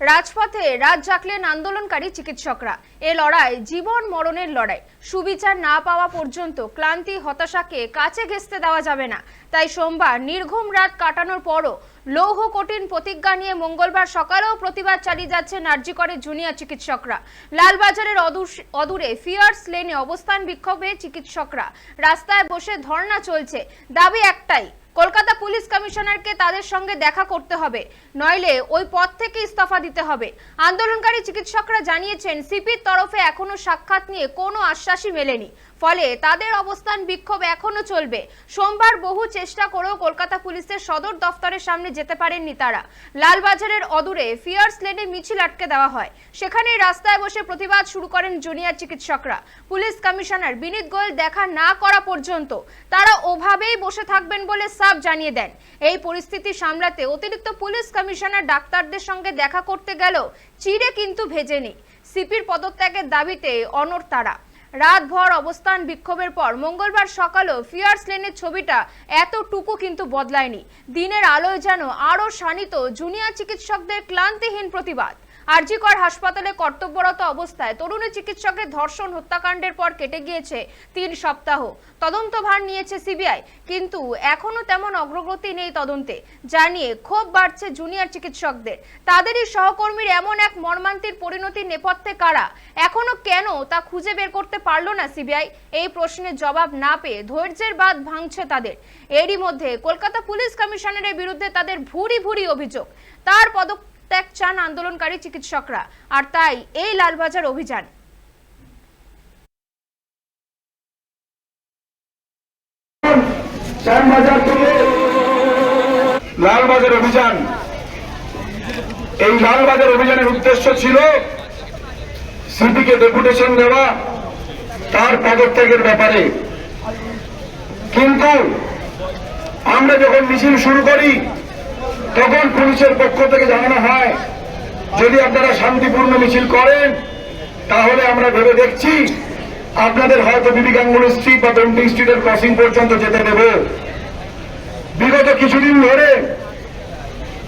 রাজপথে রাত জাগলেন আন্দোলনকারী চিকিৎসকরা। এ লড়াই, জীবন মরণের লড়াই। সুবিচার না পাওয়া পর্যন্ত ক্লান্তি, হতাশাকে কাছে ঘেঁচতে দেওয়া যাবে না। তাই সোমবার নির্ঘুম রাত কাটানোর পরও লৌহ কঠিন প্রতিজ্ঞা নিয়ে মঙ্গলবার সকালেও প্রতিবাদ চালিয়ে যাচ্ছে নার্জিকরের জুনিয়র চিকিৎসকরা। লালবাজারের অদূর- অদূরে ফিয়ার্স লেনে অবস্থান বিক্ষোভে চিকিৎসকরা। রাস্তায় বসে ধর্ণা চলছে। দাবি একটাই কলকাতা পুলিশ কমিশনারকে তাদের সঙ্গে দেখা করতে হবে। নইলে ওই পদ থেকে ইস্তফা দিতে হবে। আন্দোলনকারী চিকিৎসকরা জানিয়েছেন, সিপির তরফে এখনও সাক্ষাৎ নিয়ে কোনো আশ্বাসই মেলেনি। ফলে তাদের অবস্থান বিক্ষোভ এখনও চলবে। সোমবার বহু চেষ্টা করেও কলকাতা পুলিশের সদর দফতরের সামনে যেতে পারেননি তারা। লালবাজারের অদূরে ফিয়ার্স লেনে মিছিল আটকে দেওয়া হয়। সেখানেই রাস্তায় বসে প্রতিবাদ শুরু করেন জুনিয়র চিকিৎসকরা। পুলিশ কমিশনার বিনীত গোয়েল দেখা না করা পর্যন্ত তারা ওভাবেই বসে থাকবেন বলে সাফ জানিয়ে দেন। এই পরিস্থিতি সামলাতে অতিরিক্ত পুলিশ কমিশনার ডাক্তারদের সঙ্গে দেখা করতে গেলেও চিড়ে কিন্তু ভেজেনি। সিপির পদত্যাগের দাবিতে অনর তারা। রাতভর অবস্থান বিক্ষোভের পর মঙ্গলবার সকালও ফিয়ার্স লেনের ছবিটা এতটুকু কিন্তু বদলায়নি। দিনের আলোয় যেন আরও শানিত জুনিয়র চিকিৎসকদের ক্লান্তিহীন প্রতিবাদ। আরজিকর হাসপাতালে কর্তব্যরত অবস্থায় তরুণী চিকিৎসকের ধর্ষণ হত্যাকাণ্ডের পর কেটে গিয়েছে তিন সপ্তাহ। তদন্তভার নিয়েছে সিবিআই, কিন্তু এখনও তেমন অগ্রগতি নেই তদন্তে। যা নিয়ে ক্ষোভ বাড়ছে জুনিয়র চিকিৎসকদের। তাদেরই সহকর্মীর এমন এক মর্মান্তির পরিণতির নেপথ্যে কারা? এখনও কেন তা খুঁজে বের করতে পারল না সিবিআই? এই প্রশ্নের জবাব না পেয়ে ধৈর্যের বাদ ভাঙছে তাদের। এরই মধ্যে কলকাতা পুলিশ কমিশনারের বিরুদ্ধে তাদের ভুরি ভুরি অভিযোগ। তার পদত্যাগ চান আন্দোলনকারী চিকিৎসকরা। আর তাই এই লালবাজার অভিযান। লালবাজার অভিযান। এই লালবাজার অভিযানের উদ্দেশ্য ছিল সিপিকে ডেপুটেশন দেওয়া তার পদত্যাগের ব্যাপারে। কিন্তু আমরা যখন মিছিল শুরু করি তখন পুলিশের পক্ষ থেকে জানানো হয়, যদি আপনারা শান্তিপূর্ণ মিছিল করেন, তাহলে আমরা ভেবে দেখছি আপনাদের হয়তো বিবি গাঙ্গুলি স্ট্রিট বা বেন্টিং স্ট্রিটের ক্রসিং পর্যন্ত যেতে দেব। বিগত কিছুদিন ধরে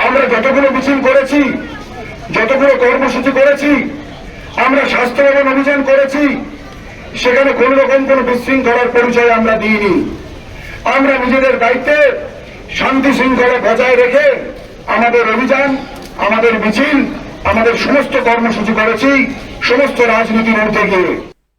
আমরা যতগুলো মিছিল করেছি, যতগুলো কর্মসূচি করেছি, আমরা স্বাস্থ্য ভবন অভিযান করেছি, সেখানে কোন রকম কোন বিশৃঙ্খলার পরিচয় আমরা দিইনি। আমরা নিজেদের দায়িত্বে শান্তি শৃঙ্খলা বজায় রেখে আমাদের অভিযান, আমাদের মিছিল, আমাদের সমস্ত কর্মসূচি করেছি, সমস্ত রাজনীতির মধ্যে গিয়ে।